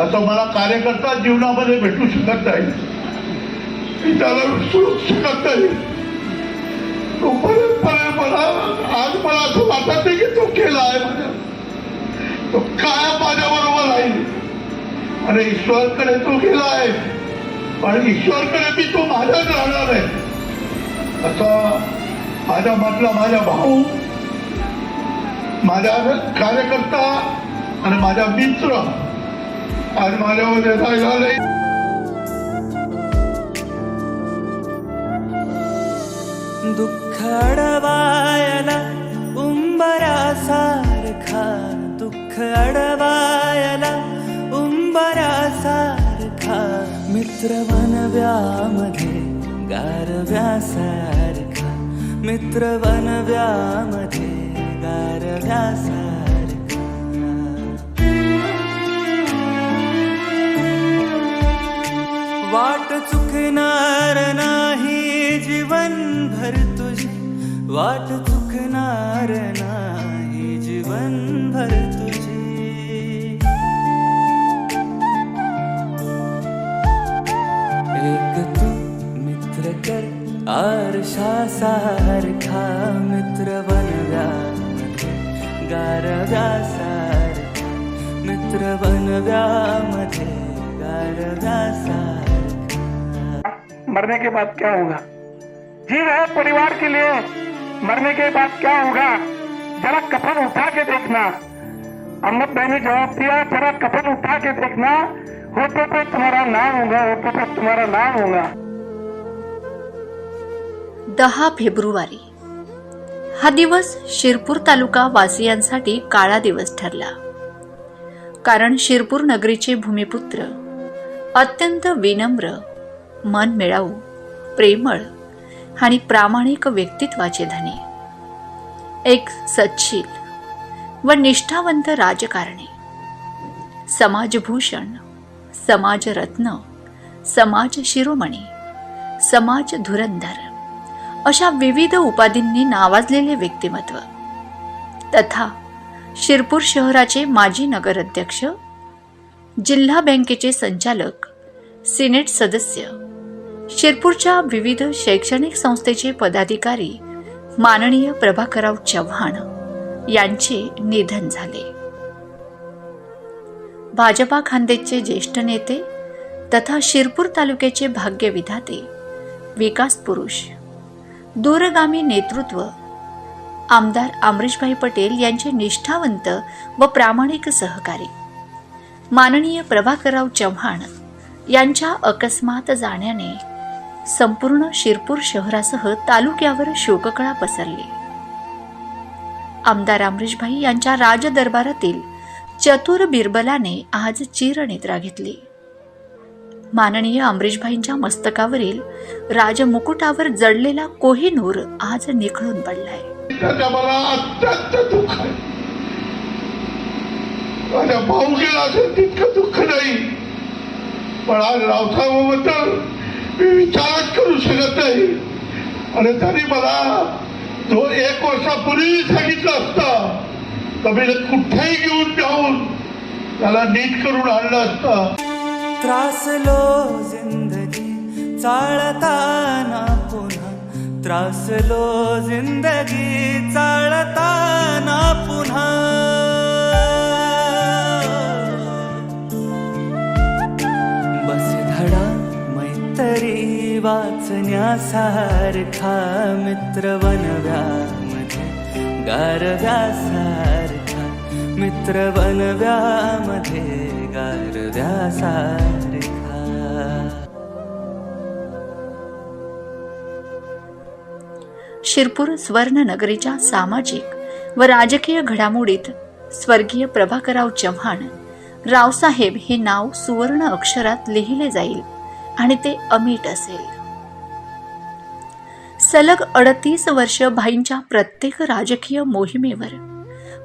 आता मला कार्यकर्ता जीवनामध्ये भेटू शकत नाही. मी त्याला विसरू शकत नाही. तो मला आज मला असं वाटत नाही की तो केला आहे माझ्या. तो काय माझ्या बरोबर आहे आणि ईश्वरकडे तो गेला आहे. पण ईश्वरकडे मी तो माझ्याच राहणार आहे. असं माझ्या मधला माझा भाऊ माझ्या कार्यकर्ता आणि माझा मित्र आज माझ्यामध्ये राहिला नाही दुःख अडवायला उंबरासारखा दुःख अडवायला उंबरासारखा. मित्र वनव्यामध्ये गारव्यासारखा. मित्र वनव्यामध्ये गारव्यासारखा. वाट चुकणार नाही जीवनभर तुझी. एक तू मित्र कर आरशा सारखा मित्र बनव्या गारव्या सारखा मित्र बनव्यामध्ये गारव्यासारखा. मरने के बाद क्या होगा? जी है परिवार के लिए। मरने के बाद क्या होगा? जरा कफन उठा के देखना। अहमद भाई ने जवाब दिया जरा कफन उठा के देखना। होते पे तुम्हारा नाम होगा होते पे तुम्हारा नाम होगा। दहा फेब्रुवारी. हा दिवस शिरपूर तालुका वासियांसाठी काळा दिवस ठरला. कारण शिरपूर नगरीचे भूमिपुत्र अत्यंत विनम्र मन मिळावू प्रेमळ आणि प्रामाणिक व्यक्तित्वाचे धनी. एक सच्छील व निष्ठावंत राजकारणी. समाजभूषण समाजरत्न समाज शिरोमणी समाज धुरंधर अशा विविध उपाधींनी नावाजलेले व्यक्तिमत्व. तथा शिरपूर शहराचे माजी नगराध्यक्ष जिल्हा बँकेचे संचालक सिनेट सदस्य शिरपूरच्या विविध शैक्षणिक संस्थेचे पदाधिकारी माननीय प्रभाकरराव चव्हाण यांचे निधन झाले. भाजपा खांदेचे ज्येष्ठ नेते तथा शिरपूर तालुक्याचे भाग्यविधाते विकास पुरुष दूरगामी नेतृत्व आमदार अमरीशभाई पटेल यांचे निष्ठावंत व प्रामाणिक सहकारी माननीय प्रभाकरराव चव्हाण यांच्या अकस्मात जाण्याने संपूर्ण शिरपूर शहरासह तालुक्यावर शोककळा पसरली. आमदार अमरीशभाई यांच्या राजदरबारातील चतुर बिरबलाने आज चिरनिद्रा घेतली. माननीय अमरीशभाईंच्या मस्तकावरील राजमुकुटावर जडलेला कोहिनूर आज निखळून पडलाय. दुःख माझ्या भाऊ गेला तितकं दुःख नाही. पण आज रावसाहेबाबद्दल मी करू शकत नाही. आणि तरी मला तो एक वर्षापूर्वी सांगितलं असत तर मी कुठेही घेऊन जाऊन त्याला नीट करून आणलं असतं. त्रासलो जिंदगी चाळताना पुन्हा. त्रासलो जिंदगी चाळताना पुन्हा. तरी वाचण्यासारखा मित्र बनव्यामध्ये गारव्यासारखा मित्र बनव्यामध्ये गारव्यासारखा. शिरपूर स्वर्ण नगरीच्या सामाजिक व राजकीय घडामोडीत स्वर्गीय प्रभाकरराव चव्हाण रावसाहेब हे नाव सुवर्ण अक्षरात लिहिले जाईल. आणि ते अमीट असेल. सलग अडतीस वर्ष भाईंच्या प्रत्येक राजकीय मोहिमेवर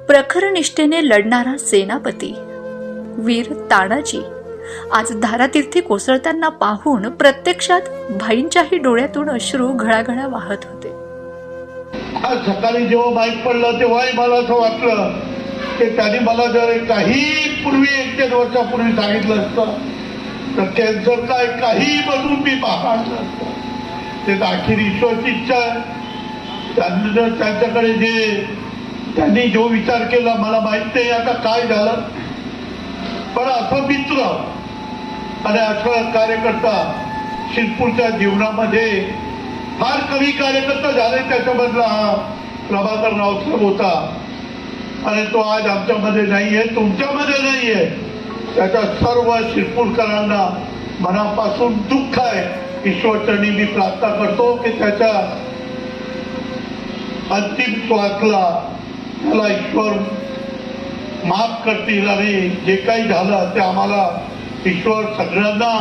प्रखर निष्ठेने लढणारा सेनापती वीर तानाजी आज धारातीर्थी कोसळताना पाहून प्रत्यक्षात भाईंच्याही डोळ्यातून अश्रू घळाघळा वाहत होते. आज सकाळी जेव्हा बाईक पडलं तेव्हाही मला असं वाटलं की त्यांनी मला जर काही पूर्वी एक दोन वर्षापूर्वी सांगितलं असतं तर कॅन्सर काय काही बनून मी पाहणार ते तर अखेर ईश्वरची इच्छा त्यांना जर त्यांच्याकडे जे त्यांनी जो विचार केला मला माहीत नाही आता काय झालं. पण असं मित्र आणि असं कार्यकर्ता शिरपूरच्या जीवनामध्ये फार कमी कार्यकर्ता झाले. त्याच्यामधला हा प्रभाकर रावसाहेब होता. आणि तो आज आमच्यामध्ये नाहीये तुमच्यामध्ये नाही आहे त्याच्या सर्व शिरपूरकरांना मनापासून दुःख आहे. ईश्वरचरणी मी प्रार्थना करतो की त्याच्या अंतिम श्वासला त्याला ईश्वर माफ करतील आणि जे काही झालं ते आम्हाला ईश्वर सगळ्यांना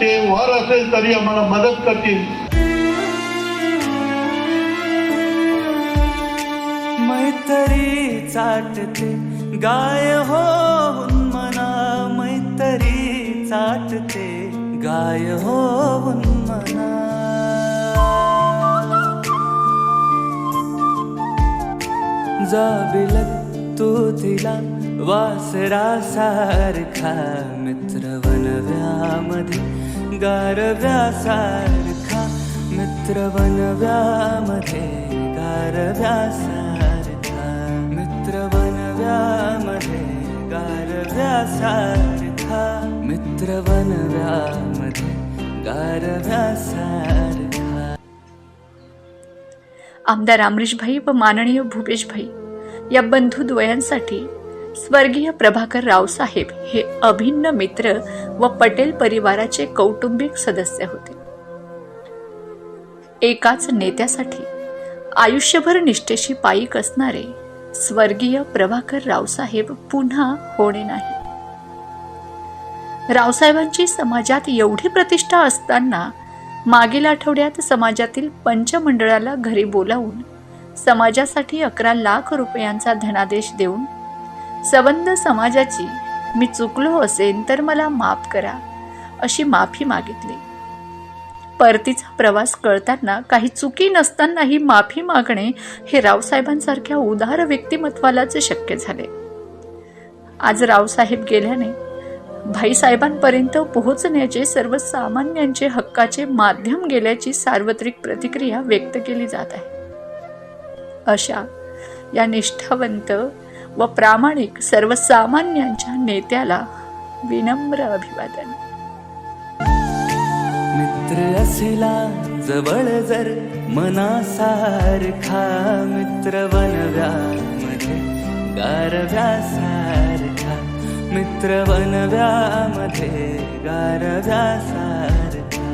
ते वर असेल तरी आम्हाला मदत करतील. मैत्री चाटते गाय हो साठते गाय हो मना जाबिलक तू तिला वासरा सारखा मित्र वनव्यामध्ये गारव्यासारखा मित्र वनव्यामध्ये गारव्यासारखा मित्र वनव्यामध्ये गारव्यासारखा मित्र वनव्यामध्ये गारव्यासारखा. आमदार अमरीशभाई व माननीय भूपेशभाई या बंधुद्वयांसाठी स्वर्गीय प्रभाकर रावसाहेब हे अभिन्न मित्र व पटेल परिवाराचे कौटुंबिक सदस्य होते. एकाच नेत्यासाठी आयुष्यभर निष्ठेशी पायीक असणारे स्वर्गीय प्रभाकर रावसाहेब पुन्हा होणे नाही. रावसाहेबांची समाजात एवढी प्रतिष्ठा असताना मागील आठवड्यात समाजातील पंचमंडळाला घरी बोलावून समाजासाठी अकरा लाख रुपयांचा धनादेश देऊन सबंध समाजाची मी चुकलो असेन तर मला माफ करा अशी माफी मागितली. परतीचा प्रवास कळताना काही चुकी नसतानाही माफी मागणे हे रावसाहेबांसारख्या उदार व्यक्तिमत्वालाच शक्य झाले. आज रावसाहेब गेल्याने भाईसाहेबांपर्यंत पोहोचण्याचे सर्वसामान्यांचे हक्काचे माध्यम गेल्याची सार्वत्रिक प्रतिक्रिया व्यक्त केली जात आहे. अशा या निष्ठावंत व प्रामाणिक सर्वसामान्यांच्या नेत्याला विनम्र अभिवादन. मित्र असला जवळ जर मनासारखा मित्र वनव्यामध्ये गारव्यासारखा मित्र बनव्यामध्ये गारव्या सारखे.